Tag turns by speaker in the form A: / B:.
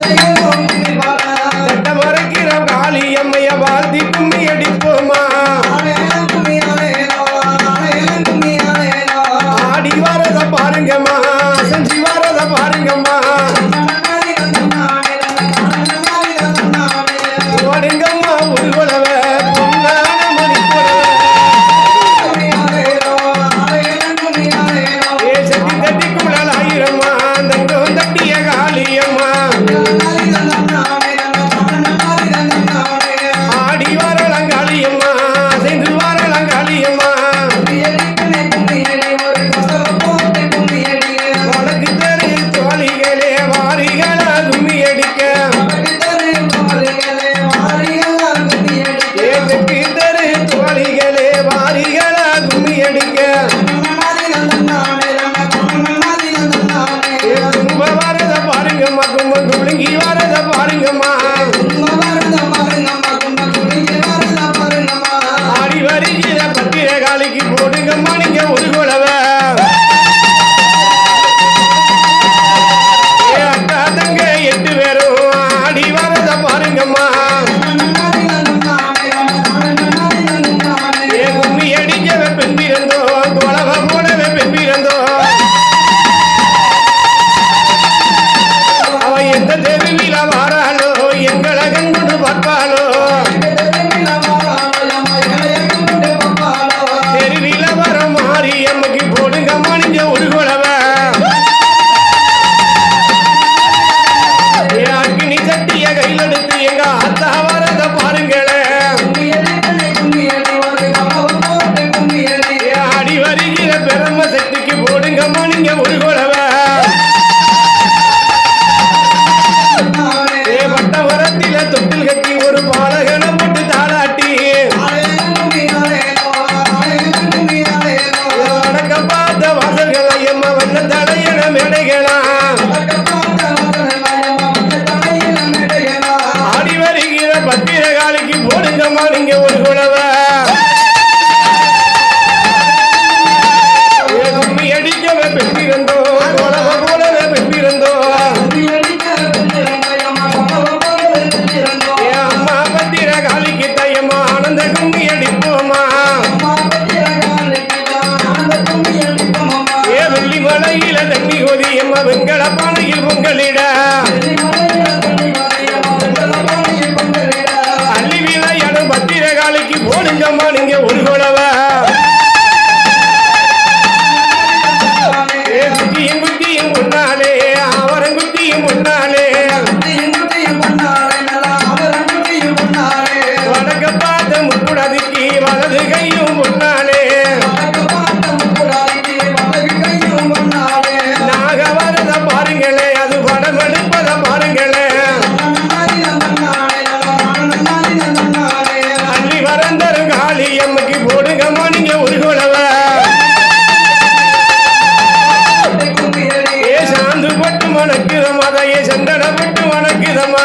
A: சட்ட
B: மறைக்கிற Minha பெருமாள் இங்க ஒரு குழவ கும்மி அடிக்கல பெற்றிருந்தோ குழவ போலவே பெற்றிருந்தோ அம்மா பத்திர காலிக்கு தையம்மா ஆனந்த கும்மி அடிப்போமா?
A: ஏ
B: வெள்ளி மலையில தண்ணி ஒதியம்மா வெங்கல இங்க ஒரு கோலவா வணக்குதமா தாயே சந்தனம் விட்டு வணக்குதமா